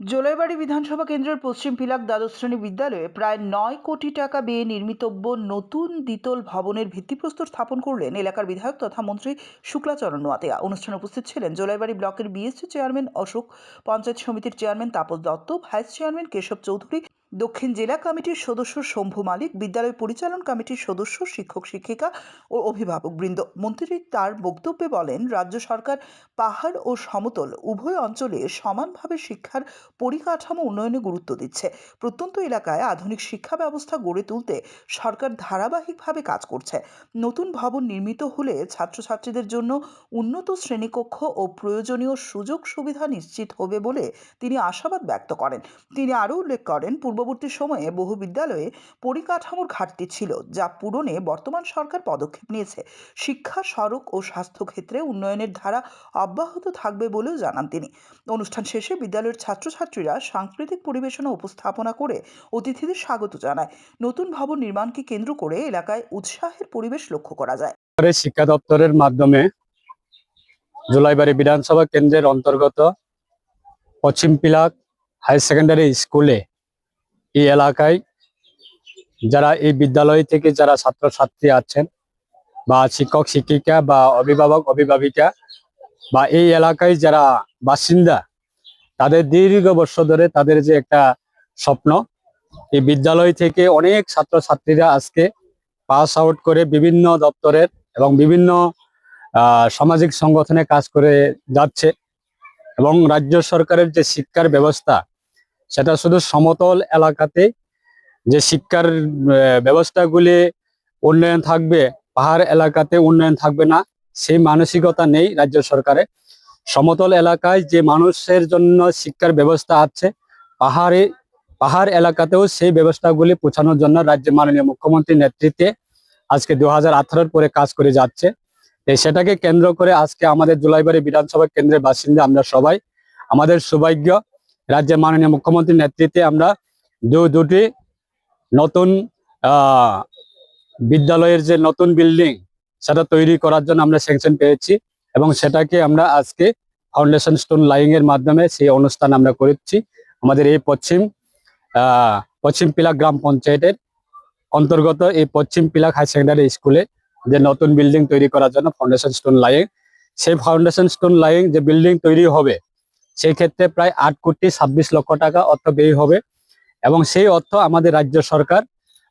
জোলাইবাড়ি বিধানসভা কেন্দ্রের পশ্চিম পিলাক দ্বাদশ শ্রেণি বিদ্যালয়ে প্রায় নয় কোটি টাকা ব্যয়ে নির্মিতব্য নতুন দ্বিতল ভবনের ভিত্তিপ্রস্তর স্থাপন করলেন এলাকার বিধায়ক তথা মন্ত্রী শুক্লাচরণ নোয়াতিয়া। অনুষ্ঠানে উপস্থিত ছিলেন জোলাইবাড়ি ব্লকের বিএসসি চেয়ারম্যান অশোক, পঞ্চায়েত সমিতির chairman Tapas Dutta, vice chairman Keshab Chowdhury দক্ষিণ জেলা কমিটির সদস্য শম্ভু মালিক, বিদ্যালয় পরিচালন কমিটির সদস্য শিক্ষক শিক্ষিকা ও অভিভাবকবৃন্দ মন্ত্রী তার বক্তব্যে বলেন, রাজ্য সরকার পাহাড় ও সমতল উভয় অঞ্চলে সমানভাবে শিক্ষার পরিকাঠামো উন্নয়নে গুরুত্ব দিচ্ছে। প্রত্যন্ত এলাকায় আধুনিক শিক্ষা ব্যবস্থা গড়ে তুলতে সরকার ধারাবাহিকভাবে কাজ করছে। নতুন ভবন নির্মিত হলে ছাত্রছাত্রীদের জন্য উন্নত শ্রেণীকক্ষ ও প্রয়োজনীয় সুযোগ সুবিধা নিশ্চিত হবে বলে তিনি আশাবাদ ব্যক্ত করেন। তিনি আরও উল্লেখ করেন পূর্ববর্তী সময়ে বহু বিদ্যালয়ে পরিকাঠামোর ঘাটতি ছিল, যা পূরণে বর্তমান সরকার পদক্ষেপ নিয়েছে। শিক্ষা, সড়ক ও স্বাস্থ্য ক্ষেত্রে উন্নয়নের ধারা অব্যাহত থাকবে বলেও জানান তিনি। অনুষ্ঠান শেষে বিদ্যালয়ের ছাত্রছাত্রীরা সাংস্কৃতিক পরিবেশনা উপস্থাপনা করে অতিথিদের স্বাগত জানায়। নতুন ভবন নির্মাণকে কেন্দ্র করে এলাকায় উৎসাহের পরিবেশ লক্ষ্য করা যায়। শিক্ষা দপ্তরের মাধ্যমে জুলাইবাড়ি বিধানসভা কেন্দ্রের অন্তর্গত পশ্চিম পিলাক হাই সেকেন্ডারি স্কুলে এই এলাকায় যারা এই বিদ্যালয় থেকে যারা ছাত্রছাত্রী আছেন বা শিক্ষক, শিক্ষিকা বা অভিভাবক, অভিভাবিকা বা এই এলাকায় যারা বাসিন্দা, তাদের দীর্ঘ বর্ষ ধরে তাদের যে একটা স্বপ্ন, এই বিদ্যালয় থেকে অনেক ছাত্রছাত্রীরা আজকে পাস আউট করে বিভিন্ন দপ্তরের এবং বিভিন্ন সামাজিক সংগঠনে কাজ করে যাচ্ছে এবং রাজ্য সরকারের যে শিক্ষার ব্যবস্থা সেটা শুধু সমতল এলাকাতে যে শিক্ষার ব্যবস্থাগুলি উন্নয়ন থাকবে, পাহাড় এলাকাতে উন্নয়ন থাকবে না, সেই মানসিকতা নেই রাজ্য সরকারে সমতল এলাকায় যে মানুষের জন্য শিক্ষার ব্যবস্থা আছে, পাহাড়ে, পাহাড় এলাকাতেও সেই ব্যবস্থাগুলি পৌঁছানোর জন্য রাজ্যের মাননীয় মুখ্যমন্ত্রীর নেতৃত্বে আজকে দু হাজার পরে কাজ করে যাচ্ছে। সেটাকে কেন্দ্র করে আজকে আমাদের জুলাইবাড়ি বিধানসভা কেন্দ্রের বাসিন্দা আমরা সবাই। আমাদের সৌভাগ্য রাজ্যের মাননীয় মুখ্যমন্ত্রীর নেতৃত্বে আমরা দু দুটি নতুন বিদ্যালয়ের যে নতুন বিল্ডিং, সেটা তৈরি করার জন্য আমরা স্যাংশন পেয়েছি এবং সেটাকে আমরা আজকে ফাউন্ডেশন স্টোন লাইং এর মাধ্যমে সেই অনুষ্ঠান আমরা করেছি। আমাদের এই পশ্চিম পশ্চিম পিলাক গ্রাম পঞ্চায়েতের অন্তর্গত এই পশ্চিম পিলাক হাই সেকেন্ডারি স্কুলে যে নতুন বিল্ডিং তৈরি করার জন্য ফাউন্ডেশন স্টোন লাইং সেই ফাউন্ডেশন স্টোন লাইং যে বিল্ডিং তৈরি হবে সেই ক্ষেত্রে প্রায় আট কোটি ছাব্বিশ লক্ষ টাকা অর্থ ব্যয় হবে। এবং সেই অর্থ আমাদের রাজ্য সরকার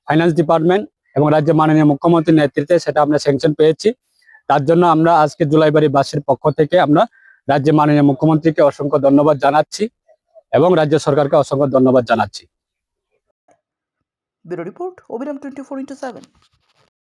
ফাইন্যান্স ডিপার্টমেন্ট এবং রাজ্যের মাননীয় মুখ্যমন্ত্রীর নেতৃত্বে সেটা আমরা স্যাংশন পেয়েছি। তার জন্য আমরা আজকে জুলাইবাড়ি বাসের পক্ষ থেকে আমরা রাজ্যের মাননীয় মুখ্যমন্ত্রীকে অসংখ্য ধন্যবাদ জানাচ্ছি এবং রাজ্য সরকারকে অসংখ্য ধন্যবাদ জানাচ্ছি। Report twenty four into seven.